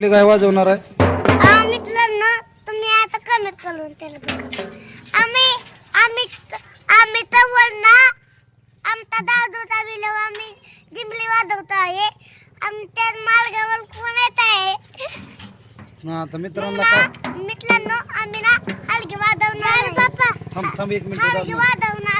कुठली काय वाजवणार आहे? आम्ही ना तुम्ही आता कमेंट करून त्याला बघा. आम्ही आम्ही आम्ही तर आमचा दादूचा विलो आम्ही जिमली वाजवतो आहे. आमच्या मार्गावर कोण येत आहे? ना आता मित्रांना काय? मित्रांनो आम्ही ना हलगी वाजवणार आहे. थांब थांब एक मिनिट हलगी वाजवणार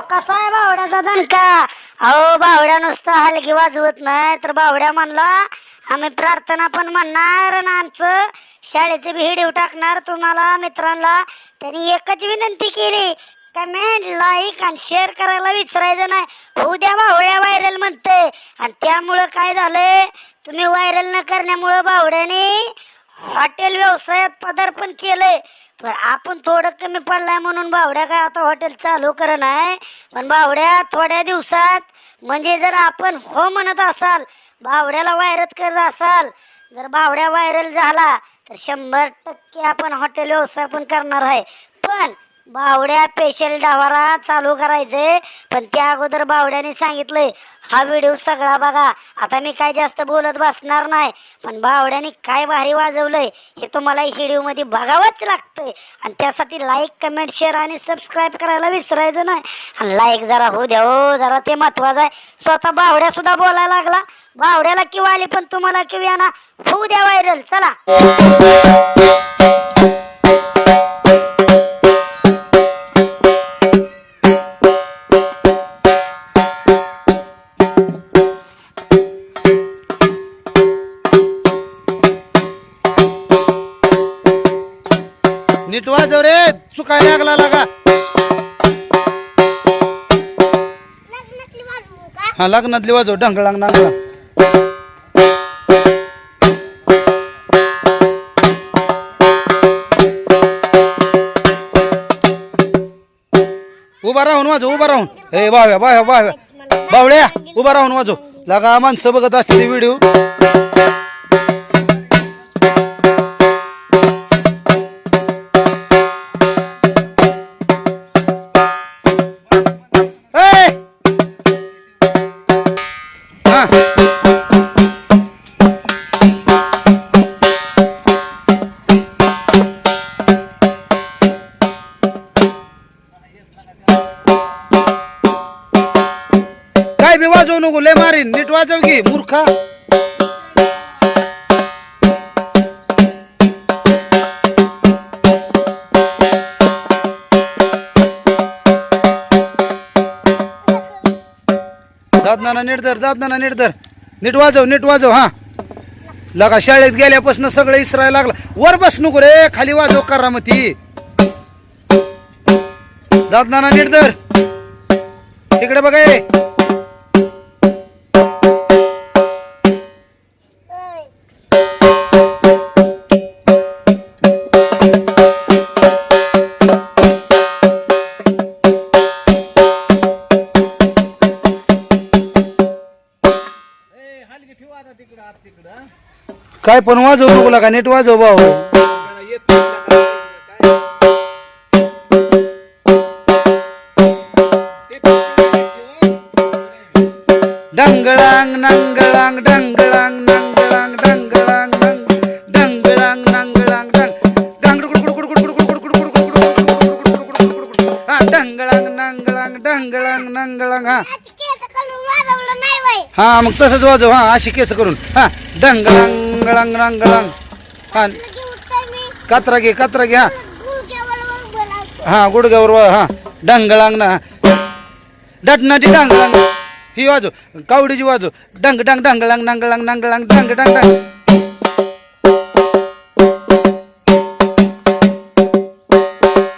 कसा आहे बावड्याचा दणका? अहो बावड्या नुसता हलकी वाजवत नाही तर बावड्या म्हणला आम्ही प्रार्थना पण म्हणणार आणि आमचं शाळेचे हिडीव टाकणार तुम्हाला मित्रांना. त्यांनी एकच विनंती केली कमेंट लाईक आणि शेअर करायला विसरायचं नाही. उद्या बावड्या व्हायरल म्हणते. आणि त्यामुळं काय झालंय? तुम्ही व्हायरल न करण्यामुळं बावड्याने हॉटेल व्यवसायात पदार्पण केलंय. पण आपण थोडं कमी पडलाय म्हणून बावड्या काय आता हॉटेल चालू करत आहे पण बावड्या थोड्या दिवसात म्हणजे जर आपण हो म्हणत असाल बावड्याला व्हायरल करत असाल जर बावड्या व्हायरल झाला तर शंभर टक्के आपण हॉटेल व्यवसाय पण करणार आहे. पण बावड्या स्पेशल डावारा चालू करायचंय. पण त्या अगोदर बावड्याने सांगितलंय हा व्हिडिओ सगळा बघा. आता मी काय जास्त बोलत बसणार नाही पण बावड्याने काय भारी वाजवलंय हे तुम्हाला व्हिडिओमध्ये बघावंच लागतंय. आणि त्यासाठी लाईक कमेंट शेअर आणि सबस्क्राईब करायला विसरायचं नाही. आणि लाईक जरा होऊ द्या हो जरा ते महत्वाचं आहे. स्वतः बावड्या सुद्धा बोलायला लागला. बावड्याला किंवा आली पण तुम्हाला किंवा ना होऊ द्या व्हायरल चला. नीट वाजव रे. चुकायला लागला लागा. हा लग्नातली वाजव. ढंगळांग नांगळा उभा राहून वाजव उभा राहून. हे बाव्या बाव्या बाव्या. बावड्या उभा राहून वाजव. लागा माणसं बघत असते व्हिडिओ वाजव की मूर्खा. दादनाना नीट धर दादनाना नीट धर. नीट वाजव नीट वाजव हा. लगा शाळेत गेल्यापासून सगळं इसरायला लागला. वर बस नको रे खाली वाजव करामती. दादनाना नीट धर. इकडे बघा काय पण वाजव नको का नेट वाजव भाऊ. डंगळांग नंगळांग डंगळांग नंगळांग डंगळांग नंग डंगळांग नंगळांग डंग डांग हा डंगळांग नंगळांग डंगळांग नंगळांग हा हा मग तसंच वाजव हा अशी केस करून हा डंगळांग गळंग नंगळांग हा कात्रा घे कात्रा घे हा. हा गुडघ्यावर हा. डंगळांग ना. डटनाटी डांगळांग ही वाजू कावडीची वाजू डंग डंग डंगळंग डंगळंग डंगळंग डंग डंग डंग.